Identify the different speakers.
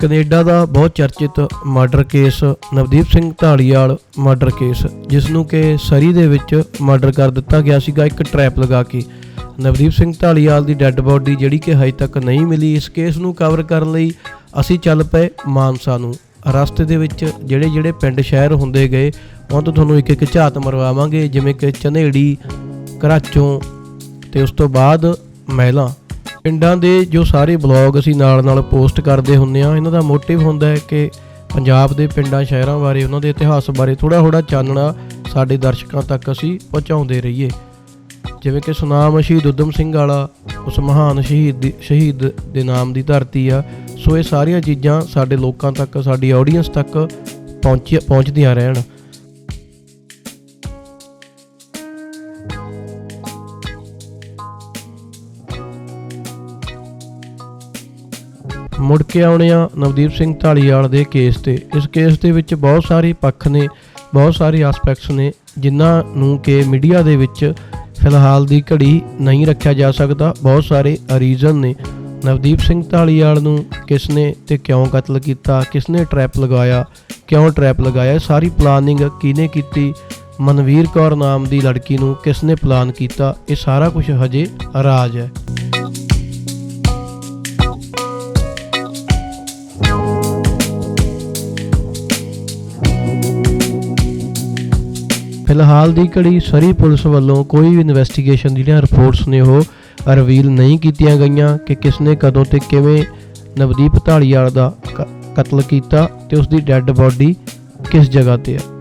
Speaker 1: Canada ਦਾ ਬਹੁਤ ਚਰਚਿਤ murder case, Navdeep Singh Dhaliwal murder case, ਜਿਸ ਨੂੰ ਕਿ ਸਰੀ ਦੇ ਵਿੱਚ ਮਰਡਰ ਕਰ ਦਿੱਤਾ ਗਿਆ ਸੀਗਾ ਇੱਕ ਟ੍ਰੈਪ ਲਗਾ ਕੇ। ਨਵਦੀਪ ਸਿੰਘ ਢਾਲੀਵਾਲ ਦੀ ਡੈੱਡ ਬੋਡੀ ਜਿਹੜੀ ਕਿ ਹਜੇ ਤੱਕ ਨਹੀਂ ਮਿਲੀ, ਇਸ ਕੇਸ ਨੂੰ ਕਵਰ ਕਰਨ ਲਈ ਅਸੀਂ ਚੱਲ ਪਏ ਮਾਨਸਾ ਨੂੰ। ਰਸਤੇ ਦੇ ਵਿੱਚ ਜਿਹੜੇ ਜਿਹੜੇ ਪਿੰਡ ਸ਼ਹਿਰ ਹੁੰਦੇ ਗਏ ਉਹਨਾਂ ਤੋਂ ਤੁਹਾਨੂੰ ਇੱਕ ਇੱਕ ਝਾਤ ਮਰਵਾਵਾਂਗੇ, ਜਿਵੇਂ ਕਿ ਚਨੇੜੀ ਕਰਾਚੋਂ ਤੇ ਉਸ ਤੋਂ ਬਾਅਦ ਮਹਿਲਾ। ਪਿੰਡਾਂ ਦੇ ਜੋ ਸਾਰੇ ਬਲੌਗ ਅਸੀਂ ਨਾਲ ਨਾਲ ਪੋਸਟ ਕਰਦੇ ਹੁੰਨੇ ਆ ਇਹਨਾਂ ਦਾ ਮੋਟਿਵ ਹੁੰਦਾ ਹੈ ਕਿ ਪੰਜਾਬ ਦੇ ਪਿੰਡਾਂ, ਸ਼ਹਿਰਾਂ ਬਾਰੇ, ਉਹਨਾਂ ਦੇ ਇਤਿਹਾਸ ਬਾਰੇ ਥੋੜਾ ਥੋੜਾ ਚਾਨਣਾ ਸਾਡੇ ਦਰਸ਼ਕਾਂ ਤੱਕ ਅਸੀਂ ਪਹੁੰਚਾਉਂਦੇ ਰਹੀਏ। ਜਿਵੇਂ ਕਿ ਸੁਨਾਮ ਸ਼ਹੀਦ ਉਦਮ ਸਿੰਘ ਵਾਲਾ, ਉਸ ਮਹਾਨ ਸ਼ਹੀਦ ਸ਼ਹੀਦ ਦੇ ਨਾਮ ਦੀ ਧਰਤੀ ਆ। ਸੋ ਇਹ ਸਾਰੀਆਂ ਚੀਜ਼ਾਂ ਸਾਡੇ ਲੋਕਾਂ ਤੱਕ, ਸਾਡੀ ਆਡੀਅנס ਤੱਕ ਪਹੁੰਚ, ਪਹੁੰਚਦੀਆਂ ਰਹਿਣ। ਮੁੜ ਕੇ ਆਉਣੇ ਆ ਨਵਦੀਪ ਸਿੰਘ ਢਾਲੀਵਾਲ ਦੇ ਕੇਸ ਤੇ। ਇਸ ਕੇਸ ਦੇ ਵਿੱਚ ਬਹੁਤ ਸਾਰੇ ਪੱਖ ਨੇ, ਬਹੁਤ ਸਾਰੇ ਐਸਪੈਕਟਸ ਨੇ, ਜਿਨ੍ਹਾਂ ਨੂੰ ਕਿ ਮੀਡੀਆ ਦੇ ਵਿੱਚ ਫਿਲਹਾਲ ਦੀ ਘੜੀ ਨਹੀਂ ਰੱਖਿਆ ਜਾ ਸਕਦਾ। ਬਹੁਤ ਸਾਰੇ ਰੀਜ਼ਨ ਨੇ। ਨਵਦੀਪ ਸਿੰਘ ਢਾਲੀਵਾਲ ਨੂੰ ਕਿਸ ਨੇ ਤੇ ਕਿਉਂ ਕਤਲ ਕੀਤਾ, ਕਿਸ ਨੇ ਟ੍ਰੈਪ ਲਗਾਇਆ, ਕਿਉਂ ਟ੍ਰੈਪ ਲਗਾਇਆ ਸਾਰੀ ਪਲਾਨਿੰਗ ਕਿਹਨੇ ਕੀਤੀ, ਮਨਵੀਰ ਕੌਰ ਨਾਮ ਦੀ ਲੜਕੀ ਨੂੰ ਕਿਸ ਨੇ ਪਲਾਨ ਕੀਤਾ, ਇਹ ਸਾਰਾ ਕੁਝ ਹਜੇ ਰਾਜ ਹੈ। ਫਿਲਹਾਲ ਦੀ ਘੜੀ ਸਰੀ ਪੁਲਿਸ ਵੱਲੋਂ ਕੋਈ ਵੀ ਇਨਵੈਸਟੀਗੇਸ਼ਨ ਦੀਆਂ ਰਿਪੋਰਟਸ ਨੇ ਉਹ ਰਿਵੀਲ ਨਹੀਂ ਕੀਤੀਆਂ ਗਈਆਂ ਕਿ ਕਿਸ ਨੇ ਕਦੋਂ ਤੇ ਕਿਵੇਂ ਨਵਦੀਪ ਢਾਲੀਵਾਲ ਦਾ ਕਤਲ ਕੀਤਾ ਤੇ ਉਸ ਦੀ ਡੈੱਡ ਬੋਡੀ ਕਿਸ ਜਗ੍ਹਾ ਤੇ ਹੈ